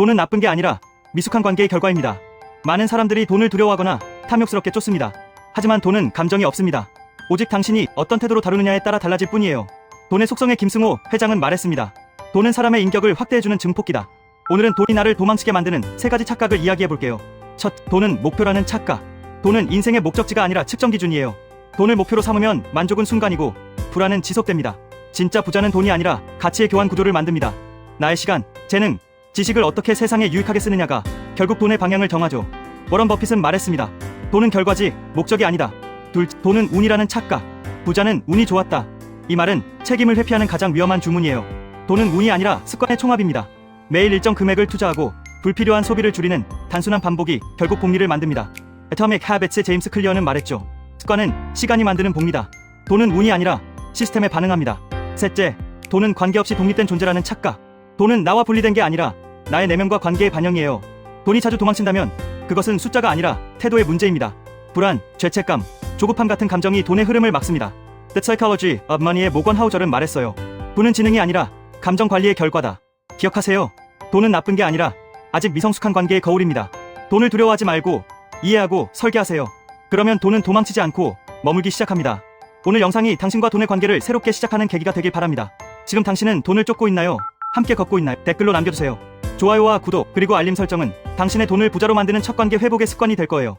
돈은 나쁜 게 아니라 미숙한 관계의 결과입니다. 많은 사람들이 돈을 두려워하거나 탐욕스럽게 쫓습니다. 하지만 돈은 감정이 없습니다. 오직 당신이 어떤 태도로 다루느냐에 따라 달라질 뿐이에요. 돈의 속성에 김승호 회장은 말했습니다. 돈은 사람의 인격을 확대해주는 증폭기다. 오늘은 돈이 나를 도망치게 만드는 세 가지 착각을 이야기해 볼게요. 첫, 돈은 목표라는 착각. 돈은 인생의 목적지가 아니라 측정 기준이에요. 돈을 목표로 삼으면 만족은 순간이고 불안은 지속됩니다. 진짜 부자는 돈이 아니라 가치의 교환 구조를 만듭니다. 나의 시간, 재능, 지식을 어떻게 세상에 유익하게 쓰느냐가 결국 돈의 방향을 정하죠. 워런 버핏은 말했습니다. 돈은 결과지 목적이 아니다. 둘, 돈은 운이라는 착각. 부자는 운이 좋았다. 이 말은 책임을 회피하는 가장 위험한 주문이에요. 돈은 운이 아니라 습관의 총합입니다. 매일 일정 금액을 투자하고 불필요한 소비를 줄이는 단순한 반복이 결국 복리를 만듭니다. 애터믹 하베츠의 제임스 클리어는 말했죠. 습관은 시간이 만드는 복리다. 돈은 운이 아니라 시스템에 반응합니다. 셋째, 돈은 관계없이 독립된 존재라는 착각. 돈은 나와 분리된 게 아니라 나의 내면과 관계의 반영이에요. 돈이 자주 도망친다면 그것은 숫자가 아니라 태도의 문제입니다. 불안, 죄책감, 조급함 같은 감정이 돈의 흐름을 막습니다. The Psychology of Money의 모건 하우저는 말했어요. 돈은 지능이 아니라 감정 관리의 결과다. 기억하세요. 돈은 나쁜 게 아니라 아직 미성숙한 관계의 거울입니다. 돈을 두려워하지 말고 이해하고 설계하세요. 그러면 돈은 도망치지 않고 머물기 시작합니다. 오늘 영상이 당신과 돈의 관계를 새롭게 시작하는 계기가 되길 바랍니다. 지금 당신은 돈을 쫓고 있나요? 함께 걷고 있나요? 댓글로 남겨주세요. 좋아요와 구독 그리고 알림 설정은 당신의 돈을 부자로 만드는 첫 관계 회복의 습관이 될 거예요.